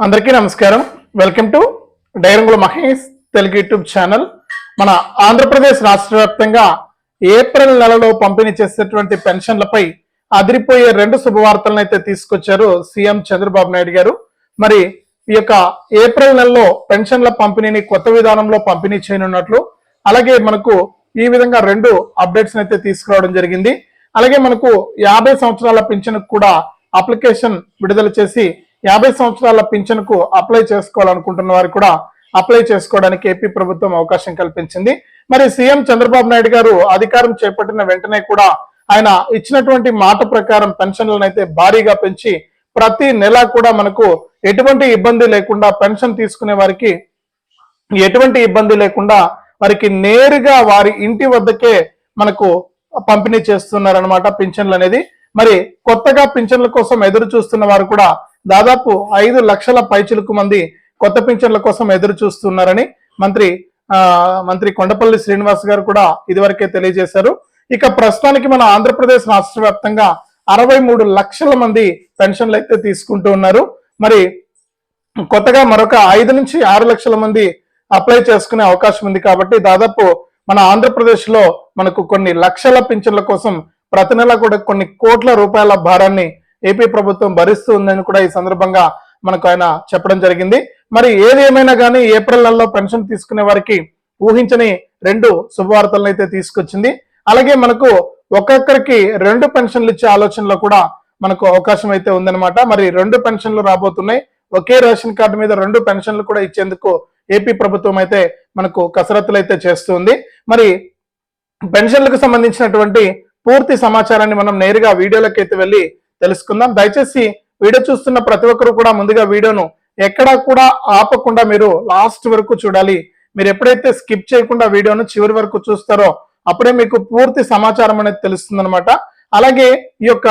అందరికీ నమస్కారం. Welcome to డైరంగుల మహేష్ తెలుగు యూట్యూబ్ ఛానల్. మన ఆంధ్రప్రదేశ్ రాష్ట్ర వ్యాప్తంగా ఏప్రిల్ నెలలో పంపిణీ చేసేటువంటి పెన్షన్లపై అదిరిపోయే రెండు శుభవార్తలను అయితే తీసుకొచ్చారు సీఎం చంద్రబాబు నాయుడు గారు. మరి ఈ యొక్క ఏప్రిల్ నెలలో పెన్షన్ల పంపిణీని కొత్త విధానంలో పంపిణీ చేయనున్నట్లు అలాగే మనకు ఈ విధంగా రెండు అప్డేట్స్ అయితే తీసుకురావడం జరిగింది. అలాగే మనకు యాభై సంవత్సరాల పింఛన్ కూడా అప్లికేషన్ విడుదల చేసి యాభై సంవత్సరాల పింఛన్కు అప్లై చేసుకోవాలనుకుంటున్న వారు కూడా అప్లై చేసుకోవడానికి ఏపీ ప్రభుత్వం అవకాశం కల్పించింది. మరి సీఎం చంద్రబాబు నాయుడు గారు అధికారం చేపట్టిన వెంటనే కూడా ఆయన ఇచ్చినటువంటి మాట ప్రకారం పెన్షన్లను అయితే భారీగా పెంచి ప్రతి నెల కూడా మనకు ఎటువంటి ఇబ్బంది లేకుండా పెన్షన్ తీసుకునే వారికి ఎటువంటి ఇబ్బంది లేకుండా వారికి నేరుగా వారి ఇంటి వద్దకే మనకు పంపిణీ చేస్తున్నారనమాట పింఛన్లు అనేది. మరి కొత్తగా పింఛన్ల కోసం ఎదురు చూస్తున్న వారు కూడా దాదాపు ఐదు లక్షల పైచులకు మంది కొత్త పింఛన్ల కోసం ఎదురు చూస్తున్నారని మంత్రి మంత్రి కొండపల్లి శ్రీనివాస్ గారు కూడా ఇదివరకే తెలియజేశారు. ఇక ప్రస్తుతానికి మన ఆంధ్రప్రదేశ్ రాష్ట్ర వ్యాప్తంగా అరవై మూడు లక్షల మంది పెన్షన్లు అయితే తీసుకుంటూ ఉన్నారు. మరి కొత్తగా మరొక ఐదు నుంచి ఆరు లక్షల మంది అప్లై చేసుకునే అవకాశం ఉంది కాబట్టి దాదాపు మన ఆంధ్రప్రదేశ్లో మనకు కొన్ని లక్షల పింఛన్ల కోసం ప్రతి నెల కూడా కొన్ని కోట్ల రూపాయల భారాన్ని ఏపీ ప్రభుత్వం భరిస్తూ ఉందని కూడా ఈ సందర్భంగా మనకు ఆయన చెప్పడం జరిగింది. మరి ఏది ఏమైనా కానీ ఏప్రిల్ నెలలో పెన్షన్ తీసుకునే వారికి ఊహించని రెండు శుభవార్తలను అయితే తీసుకొచ్చింది. అలాగే మనకు ఒక్కొక్కరికి రెండు పెన్షన్లు ఇచ్చే ఆలోచనలో కూడా మనకు అవకాశం అయితే ఉందన్నమాట. మరి రెండు పెన్షన్లు రాబోతున్నాయి. ఒకే రేషన్ కార్డు మీద రెండు పెన్షన్లు కూడా ఇచ్చేందుకు ఏపీ ప్రభుత్వం అయితే మనకు కసరత్తులు అయితే చేస్తుంది. మరి పెన్షన్లకు సంబంధించినటువంటి పూర్తి సమాచారాన్ని మనం నేరుగా వీడియోలోకి అయితే వెళ్ళి తెలుసుకుందాం. దయచేసి వీడియో చూస్తున్న ప్రతి ఒక్కరు కూడా ముందుగా వీడియోను ఎక్కడా కూడా ఆపకుండా మీరు లాస్ట్ వరకు చూడాలి. మీరు ఎప్పుడైతే స్కిప్ చేయకుండా వీడియోను చివరి వరకు చూస్తారో అప్పుడే మీకు పూర్తి సమాచారం అనేది తెలుస్తుంది అలాగే ఈ యొక్క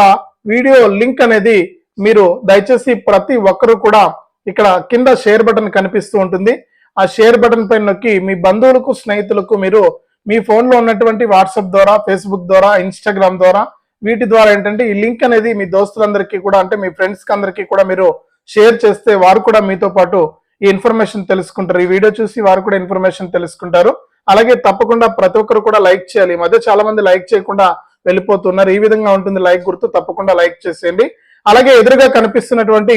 వీడియో లింక్ అనేది మీరు దయచేసి ప్రతి ఒక్కరు కూడా ఇక్కడ కింద షేర్ బటన్ కనిపిస్తూ ఉంటుంది. ఆ షేర్ బటన్ పైన నొక్కి మీ బంధువులకు స్నేహితులకు మీరు మీ ఫోన్లో ఉన్నటువంటి వాట్సాప్ ద్వారా ఫేస్బుక్ ద్వారా ఇన్స్టాగ్రామ్ ద్వారా వీటి ద్వారా ఏంటంటే ఈ లింక్ అనేది మీ దోస్తులందరికీ కూడా అంటే మీ ఫ్రెండ్స్కి అందరికీ కూడా మీరు షేర్ చేస్తే వారు కూడా మీతో పాటు ఈ ఇన్ఫర్మేషన్ తెలుసుకుంటారు. ఈ వీడియో చూసి వారు కూడా ఇన్ఫర్మేషన్ తెలుసుకుంటారు. అలాగే తప్పకుండా ప్రతి ఒక్కరు కూడా లైక్ చేయాలి. ఈ మధ్య చాలా మంది లైక్ చేయకుండా వెళ్ళిపోతున్నారు. ఈ విధంగా ఉంటుంది లైక్ గుర్తు తప్పకుండా లైక్ చేసేయండి. అలాగే ఎదురుగా కనిపిస్తున్నటువంటి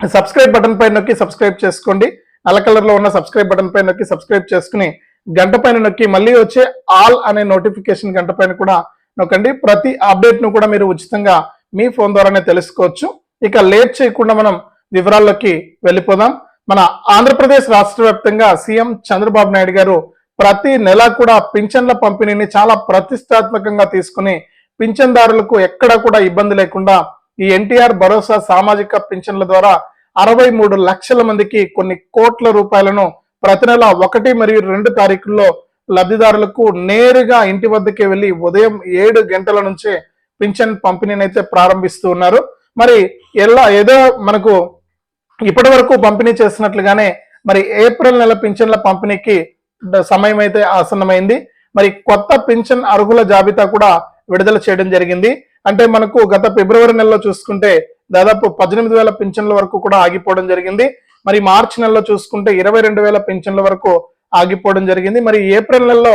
సబ్స్క్రైబ్ బటన్ పైన నొక్కి సబ్స్క్రైబ్ చేసుకోండి. నల్ల కలర్లో ఉన్న సబ్స్క్రైబ్ బటన్ పైన నొక్కి సబ్స్క్రైబ్ చేసుకుని గంట పైన నొక్కి మళ్ళీ వచ్చే ఆల్ అనే నోటిఫికేషన్ గంట పైన కూడా నొక్కండి. ప్రతి అప్డేట్ను కూడా మీరు ఉచితంగా మీ ఫోన్ ద్వారానే తెలుసుకోవచ్చు. ఇక లేట్ చేయకుండా మనం వివరాల్లోకి వెళ్ళిపోదాం. మన ఆంధ్రప్రదేశ్ రాష్ట్ర వ్యాప్తంగా సీఎం చంద్రబాబు నాయుడు గారు ప్రతి నెల కూడా పింఛన్ల పంపిణీని చాలా ప్రతిష్టాత్మకంగా తీసుకుని పింఛన్దారులకు ఎక్కడా కూడా ఇబ్బంది లేకుండా ఈ ఎన్టీఆర్ భరోసా సామాజిక పింఛన్ల ద్వారా అరవై మూడు లక్షల మందికి కొన్ని కోట్ల రూపాయలను ప్రతి నెల ఒకటి మరియు రెండు తారీఖుల్లో లబ్ధిదారులకు నేరుగా ఇంటి వద్దకే వెళ్ళి ఉదయం ఏడు గంటల నుంచే పింఛన్ పంపిణీని అయితే ప్రారంభిస్తూ ఉన్నారు. మరి ఎలా ఏదో మనకు ఇప్పటి వరకు పంపిణీ చేస్తున్నట్లుగానే మరి ఏప్రిల్ నెల పింఛన్ల పంపిణీకి సమయం అయితే ఆసన్నమైంది. మరి కొత్త పింఛన్ అర్హుల జాబితా కూడా విడుదల చేయడం జరిగింది. అంటే మనకు గత ఫిబ్రవరి నెలలో చూసుకుంటే దాదాపు పద్దెనిమిది వేల పింఛన్ల వరకు కూడా ఆగిపోవడం జరిగింది. మరి మార్చి నెలలో చూసుకుంటే ఇరవై రెండు వేల పింఛన్ల వరకు ఆగిపోవడం జరిగింది. మరి ఏప్రిల్ నెలలో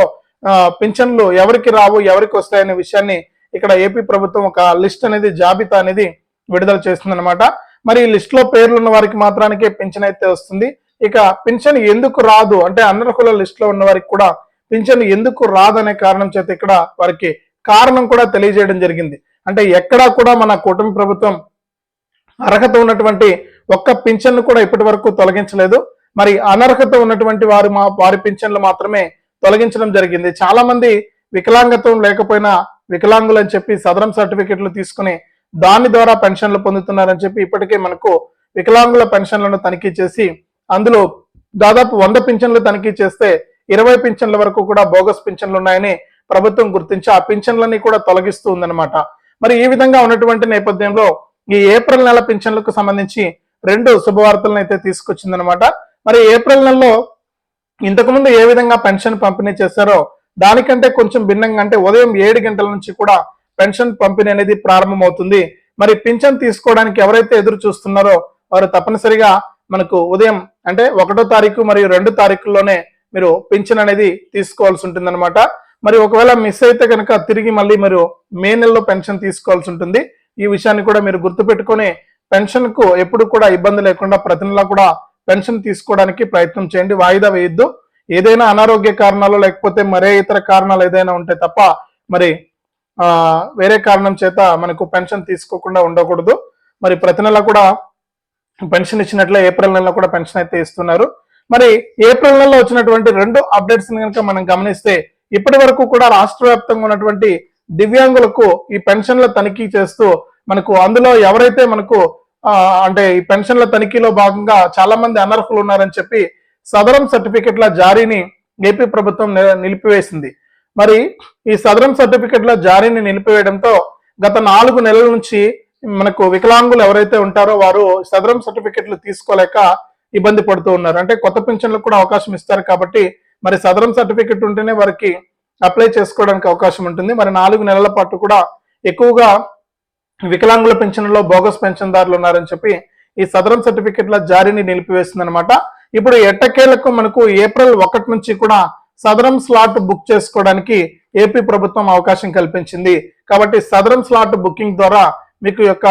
పింఛన్లు ఎవరికి రావు ఎవరికి వస్తాయనే విషయాన్ని ఇక్కడ ఏపీ ప్రభుత్వం ఒక లిస్ట్ అనేది జాబితా అనేది విడుదల చేస్తుంది అనమాట మరి ఈ లిస్ట్లో పేర్లు ఉన్న వారికి మాత్రానికే పింఛన్ అయితే వస్తుంది. ఇక పింఛన్ ఎందుకు రాదు? అంటే అనర్హుల లిస్ట్లో ఉన్న వారికి కూడా పింఛన్ ఎందుకు రాదనే కారణం చేత ఇక్కడ వారికి కారణం కూడా తెలియజేయడం జరిగింది. అంటే ఎక్కడా కూడా మన కూటమి ప్రభుత్వం అర్హత ఉన్నటువంటి ఒక్క పింఛన్ను కూడా ఇప్పటి వరకు తొలగించలేదు. మరి అనర్హత ఉన్నటువంటి వారు మా వారి పింఛన్లు మాత్రమే తొలగించడం జరిగింది. చాలా మంది వికలాంగత్వం లేకపోయినా వికలాంగులు అని చెప్పి సదరం సర్టిఫికెట్లు తీసుకుని దాని ద్వారా పెన్షన్లు పొందుతున్నారని చెప్పి ఇప్పటికే మనకు వికలాంగుల పెన్షన్లను తనిఖీ చేసి అందులో దాదాపు వంద పింఛన్లు తనిఖీ చేస్తే ఇరవై పింఛన్ల వరకు కూడా బోగస్ పింఛన్లు ఉన్నాయని ప్రభుత్వం గుర్తించి ఆ పింఛన్లని కూడా తొలగిస్తూ ఉందన్నమాట. మరి ఈ విధంగా ఉన్నటువంటి నేపథ్యంలో ఈ ఏప్రిల్ నెల పింఛన్లకు సంబంధించి రెండు శుభవార్తలను అయితే తీసుకొచ్చిందనమాట మరి ఏప్రిల్ నెలలో ఇంతకుముందు ఏ విధంగా పెన్షన్ పంపిణీ చేశారో దానికంటే కొంచెం భిన్నంగా అంటే ఉదయం ఏడు గంటల నుంచి కూడా పెన్షన్ పంపిణీ అనేది ప్రారంభమవుతుంది. మరి పింఛన్ తీసుకోవడానికి ఎవరైతే ఎదురు చూస్తున్నారో వారు తప్పనిసరిగా మనకు ఉదయం అంటే ఒకటో తారీఖు మరియు రెండు తారీఖుల్లోనే మీరు పింఛన్ అనేది తీసుకోవాల్సి ఉంటుందన్నమాట. మరి ఒకవేళ మిస్ అయితే కనుక తిరిగి మళ్ళీ మీరు మే నెలలో పెన్షన్ తీసుకోవాల్సి ఉంటుంది. ఈ విషయాన్ని కూడా మీరు గుర్తుపెట్టుకొని పెన్షన్కు ఎప్పుడు కూడా ఇబ్బంది లేకుండా ప్రతి నెల కూడా పెన్షన్ తీసుకోవడానికి ప్రయత్నం చేయండి. వాయిదా వేయొద్దు. ఏదైనా అనారోగ్య కారణాలు లేకపోతే మరే ఇతర కారణాలు ఏదైనా ఉంటే తప్ప మరి ఆ వేరే కారణం చేత మనకు పెన్షన్ తీసుకోకుండా ఉండకూడదు. మరి ప్రతి నెల కూడా పెన్షన్ ఇచ్చినట్లే ఏప్రిల్ నెలలో కూడా పెన్షన్ అయితే ఇస్తున్నారు. మరి ఏప్రిల్ నెలలో వచ్చినటువంటి రెండు అప్డేట్స్ కనుక మనం గమనిస్తే ఇప్పటి వరకు కూడా రాష్ట్ర వ్యాప్తంగా ఉన్నటువంటి దివ్యాంగులకు ఈ పెన్షన్ల తనిఖీ చేస్తూ మనకు అందులో ఎవరైతే మనకు అంటే ఈ పెన్షన్ల తనిఖీలో భాగంగా చాలా మంది అనర్హులు ఉన్నారని చెప్పి సదరం సర్టిఫికెట్ల జారీని ఏపీ ప్రభుత్వం నిలిపివేసింది. మరి ఈ సదరం సర్టిఫికెట్ల జారీని నిలిపివేయడంతో గత నాలుగు నెలల నుంచి మనకు వికలాంగులు ఎవరైతే ఉంటారో వారు సదరం సర్టిఫికెట్లు తీసుకోలేక ఇబ్బంది పడుతూ ఉన్నారు. అంటే కొత్త పెన్షన్లకు కూడా అవకాశం ఇస్తారు కాబట్టి మరి సదరం సర్టిఫికెట్ ఉంటేనే వారికి అప్లై చేసుకోవడానికి అవకాశం ఉంటుంది. మరి నాలుగు నెలల పాటు కూడా ఎక్కువగా వికలాంగుల పెన్షన్లో బోగస్ పెన్షన్దారులు ఉన్నారని చెప్పి ఈ సదరం సర్టిఫికెట్ల జారీని నిలిపివేసింది అనమాట ఇప్పుడు ఎట్టకేలకు మనకు ఏప్రిల్ ఒకటి నుంచి కూడా సదరం స్లాట్ బుక్ చేసుకోవడానికి ఏపీ ప్రభుత్వం అవకాశం కల్పించింది. కాబట్టి సదరం స్లాట్ బుకింగ్ ద్వారా మీకు యొక్క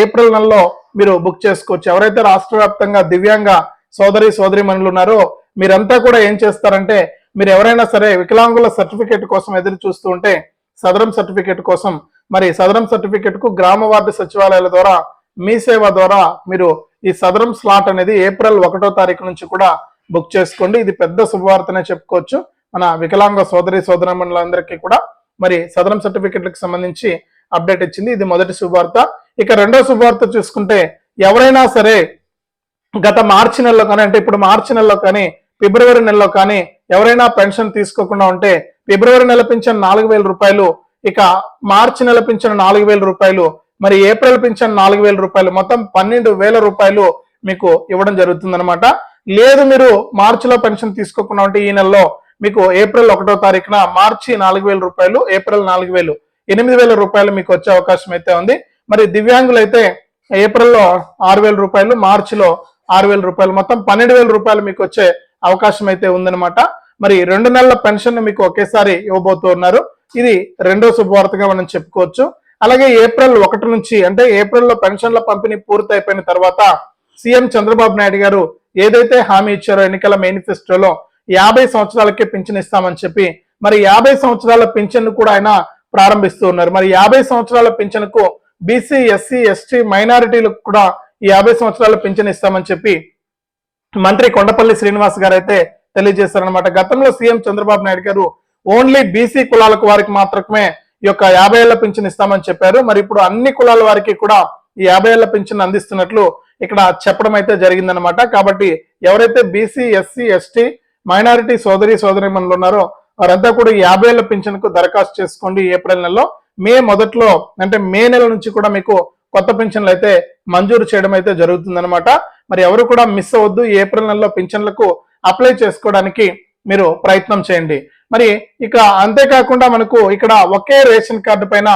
ఏప్రిల్ నెలలో మీరు బుక్ చేసుకోవచ్చు. ఎవరైతే రాష్ట్ర వ్యాప్తంగా దివ్యాంగ సోదరి సోదరి మనులు ఉన్నారో మీరంతా కూడా ఏం చేస్తారంటే మీరు ఎవరైనా సరే వికలాంగుల సర్టిఫికేట్ కోసం ఎదురు చూస్తూ ఉంటే సదరం సర్టిఫికేట్ కోసం మరి సదరం సర్టిఫికేట్కు గ్రామ వార్డు సచివాలయాల ద్వారా మీ సేవ ద్వారా మీరు ఈ సదరం స్లాట్ అనేది ఏప్రిల్ ఒకటో తారీఖు నుంచి కూడా బుక్ చేసుకోండి. ఇది పెద్ద శుభవార్తనే చెప్పుకోవచ్చు. మన వికలాంగ సోదరి సోదరమణులందరికీ కూడా మరి సదరం సర్టిఫికెట్లకు సంబంధించి అప్డేట్ ఇచ్చింది. ఇది మొదటి శుభవార్త. ఇక రెండో శుభవార్త చూసుకుంటే ఎవరైనా సరే గత మార్చి నెలలో కానీ అంటే ఇప్పుడు మార్చి నెలలో కానీ ఫిబ్రవరి నెలలో కానీ ఎవరైనా పెన్షన్ తీసుకోకుండా ఉంటే ఫిబ్రవరి నెల పెన్షన్ నాలుగు వేల రూపాయలు ఇక మార్చి నెల పింఛన్ నాలుగు వేల రూపాయలు మరి ఏప్రిల్ పింఛను నాలుగు వేల రూపాయలు మొత్తం పన్నెండు వేల రూపాయలు మీకు ఇవ్వడం జరుగుతుందనమాట లేదు మీరు మార్చిలో పెన్షన్ తీసుకోకుండా ఉంటే ఈ నెలలో మీకు ఏప్రిల్ ఒకటో తారీఖున మార్చి నాలుగు వేల రూపాయలు ఏప్రిల్ నాలుగు వేలు ఎనిమిది వేల రూపాయలు మీకు వచ్చే అవకాశం అయితే ఉంది. మరి దివ్యాంగులు అయితే ఏప్రిల్లో ఆరు వేల రూపాయలు మార్చిలో ఆరు వేల రూపాయలు మొత్తం పన్నెండు వేల రూపాయలు మీకు వచ్చే అవకాశం అయితే ఉందన్నమాట. మరి రెండు నెలల పెన్షన్ మీకు ఒకేసారి ఇవ్వబోతున్నారు ఇది రెండో శుభవార్తగా మనం చెప్పుకోవచ్చు. అలాగే ఏప్రిల్ ఒకటి నుంచి అంటే ఏప్రిల్లో పెన్షన్ల పంపిణీ పూర్తయిపోయిన తర్వాత సీఎం చంద్రబాబు నాయుడు గారు ఏదైతే హామీ ఇచ్చారో ఎన్నికల మేనిఫెస్టోలో యాభై సంవత్సరాలకే పింఛన్ ఇస్తామని చెప్పి మరి యాభై సంవత్సరాల పింఛన్ కూడా ఆయన ప్రారంభిస్తూ ఉన్నారు. మరి యాభై సంవత్సరాల పింఛన్కు బీసీ ఎస్సీ ఎస్టీ మైనారిటీలకు కూడా ఈ యాభై సంవత్సరాల పింఛన్ ఇస్తామని చెప్పి మంత్రి కొండపల్లి శ్రీనివాస్ గారు అయితే తెలియజేశారనమాట గతంలో సీఎం చంద్రబాబు నాయుడు గారు ఓన్లీ బీసీ కులాలకు వారికి మాత్రమే ఈ యొక్క యాభై ఏళ్ళ పింఛన్ ఇస్తామని చెప్పారు. మరి ఇప్పుడు అన్ని కులాల వారికి కూడా ఈ యాభై ఏళ్ళ పింఛన్ అందిస్తున్నట్లు ఇక్కడ చెప్పడం అయితే జరిగిందనమాట కాబట్టి ఎవరైతే బీసీ ఎస్సీ ఎస్టీ మైనారిటీ సోదరి సోదరిమణులు ఉన్నారో వారంతా కూడా ఈ యాభై ఏళ్ళ పింఛన్కు దరఖాస్తు చేసుకోండి ఏప్రిల్ నెలలో. మే మొదట్లో అంటే మే నెల నుంచి కూడా మీకు కొత్త పింఛన్లు అయితే మంజూరు చేయడం అయితే జరుగుతుందనమాట మరి ఎవరు కూడా మిస్ అవ్వద్దు. ఏప్రిల్ నెలలో పింఛన్లకు అప్లై చేసుకోవడానికి మీరు ప్రయత్నం చేయండి. మరి ఇక అంతేకాకుండా మనకు ఇక్కడ ఒకే రేషన్ కార్డు పైన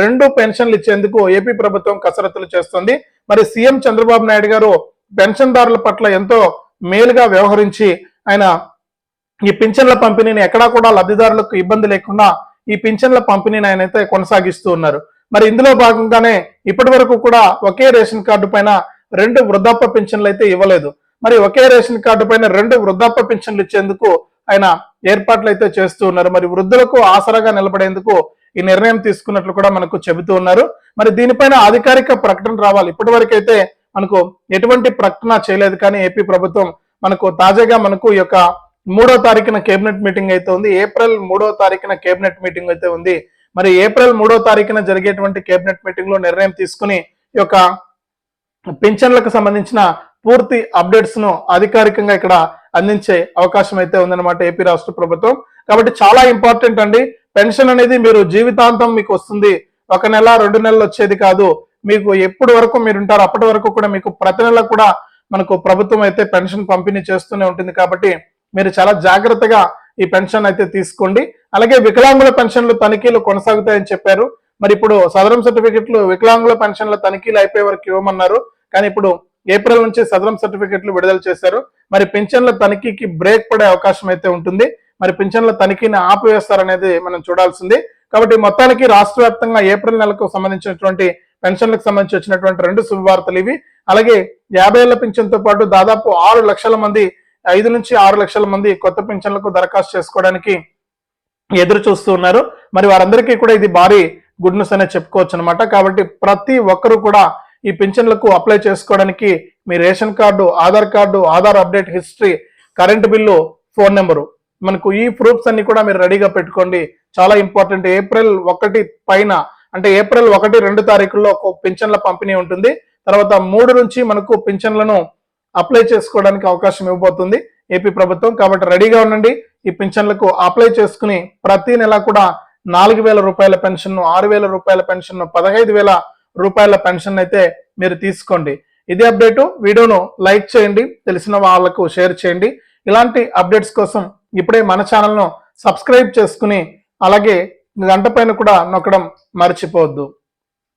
రెండు పెన్షన్లు ఇచ్చేందుకు ఏపీ ప్రభుత్వం కసరత్తులు చేస్తుంది. మరి సీఎం చంద్రబాబు నాయుడు గారు పెన్షన్దారుల పట్ల ఎంతో మేలుగా వ్యవహరించి ఆయన ఈ పింఛన్ల పంపిణీని ఎక్కడా కూడా లబ్ధిదారులకు ఇబ్బంది లేకుండా ఈ పింఛన్ల పంపిణీని ఆయన అయితే కొనసాగిస్తూ ఉన్నారు. మరి ఇందులో భాగంగానే ఇప్పటి వరకు కూడా ఒకే రేషన్ కార్డు పైన రెండు వృద్ధాప్య పింఛన్లు అయితే ఇవ్వలేదు. మరి ఒకే రేషన్ కార్డు పైన రెండు వృద్ధాప్య పింఛన్లు ఇచ్చేందుకు ఆయన ఏర్పాట్లు అయితే చేస్తూ ఉన్నారు. మరి వృద్ధులకు ఆసరాగా నిలబడేందుకు ఈ నిర్ణయం తీసుకున్నట్లు కూడా మనకు చెబుతూ ఉన్నారు. మరి దీనిపైన అధికారిక ప్రకటన రావాలి. ఇప్పటి అయితే మనకు ఎటువంటి ప్రకటన చేయలేదు. కానీ ఏపీ ప్రభుత్వం మనకు తాజాగా మనకు ఈ యొక్క మూడో తారీఖున కేబినెట్ మీటింగ్ అయితే ఉంది. ఏప్రిల్ మూడో తారీఖున కేబినెట్ మీటింగ్ అయితే ఉంది. మరి ఏప్రిల్ మూడో తారీఖున జరిగేటువంటి కేబినెట్ మీటింగ్లో నిర్ణయం తీసుకుని ఈ యొక్క పింఛన్లకు సంబంధించిన పూర్తి అప్డేట్స్ను అధికారికంగా ఇక్కడ అందించే అవకాశం అయితే ఉందన్నమాట ఏపీ రాష్ట్ర ప్రభుత్వం. కాబట్టి చాలా ఇంపార్టెంట్ అండి. పెన్షన్ అనేది మీరు జీవితాంతం మీకు వస్తుంది. ఒక నెల రెండు నెలలు వచ్చేది కాదు. మీకు ఎప్పటి వరకు మీరు ఉంటారు అప్పటి వరకు కూడా మీకు ప్రతి నెల కూడా మనకు ప్రభుత్వం అయితే పెన్షన్ పంపిణీ చేస్తూనే ఉంటుంది. కాబట్టి మీరు చాలా జాగ్రత్తగా ఈ పెన్షన్ అయితే తీసుకోండి. అలాగే వికలాంగుల పెన్షన్లు తనిఖీలు కొనసాగుతాయని చెప్పారు. మరి ఇప్పుడు సదరం సర్టిఫికెట్లు వికలాంగుల పెన్షన్ల తనిఖీలు అయిపోయే వరకు ఇవ్వమన్నారు. కానీ ఇప్పుడు ఏప్రిల్ నుంచి సదరం సర్టిఫికెట్లు విడుదల చేశారు. మరి పింఛన్ల తనిఖీకి బ్రేక్ పడే అవకాశం అయితే ఉంటుంది. మరి పింఛన్ల తనిఖీని ఆపివేస్తారనేది మనం చూడాల్సింది. కాబట్టి మొత్తానికి రాష్ట్ర వ్యాప్తంగా ఏప్రిల్ నెలకు సంబంధించినటువంటి పెన్షన్లకు సంబంధించి వచ్చినటువంటి రెండు శుభవార్తలు ఇవి. అలాగే యాభై ఏళ్ళ పింఛన్తో పాటు దాదాపు ఆరు లక్షల మంది ఐదు నుంచి ఆరు లక్షల మంది కొత్త పింఛన్లకు దరఖాస్తు చేసుకోవడానికి ఎదురు చూస్తూ ఉన్నారు. మరి వారందరికీ కూడా ఇది భారీ గుడ్ న్యూస్ అనే చెప్పుకోవచ్చు అనమాట కాబట్టి ప్రతి ఒక్కరూ కూడా ఈ పింఛన్లకు అప్లై చేసుకోవడానికి మీ ration card Aadhaar card Aadhaar update history current bill phone number. మనకు ఈ ప్రూఫ్స్ అన్ని కూడా మీరు రెడీగా పెట్టుకోండి. చాలా ఇంపార్టెంట్. ఏప్రిల్ ఒకటి పైన అంటే ఏప్రిల్ ఒకటి రెండు తారీఖుల్లో ఒక పింఛన్ల పంపిణీ ఉంటుంది. తర్వాత మూడు నుంచి మనకు పింఛన్లను అప్లై చేసుకోవడానికి అవకాశం ఇవ్వబోతుంది ఏపీ ప్రభుత్వం. కాబట్టి రెడీగా ఉండండి. ఈ పింఛన్లకు అప్లై చేసుకుని ప్రతి నెల కూడా నాలుగు వేల రూపాయల పెన్షన్ను ఆరు వేల రూపాయల పెన్షన్ పదహైదు వేల రూపాయల పెన్షన్ అయితే మీరు తీసుకోండి. ఇదే అప్డేటు వీడియోను లైక్ చేయండి తెలిసిన వాళ్ళకు షేర్ చేయండి. ఇలాంటి అప్డేట్స్ కోసం ఇప్పుడే మన ఛానల్ను సబ్స్క్రైబ్ చేసుకుని అలాగే గంట పైన కూడా నొక్కడం మర్చిపోవద్దు.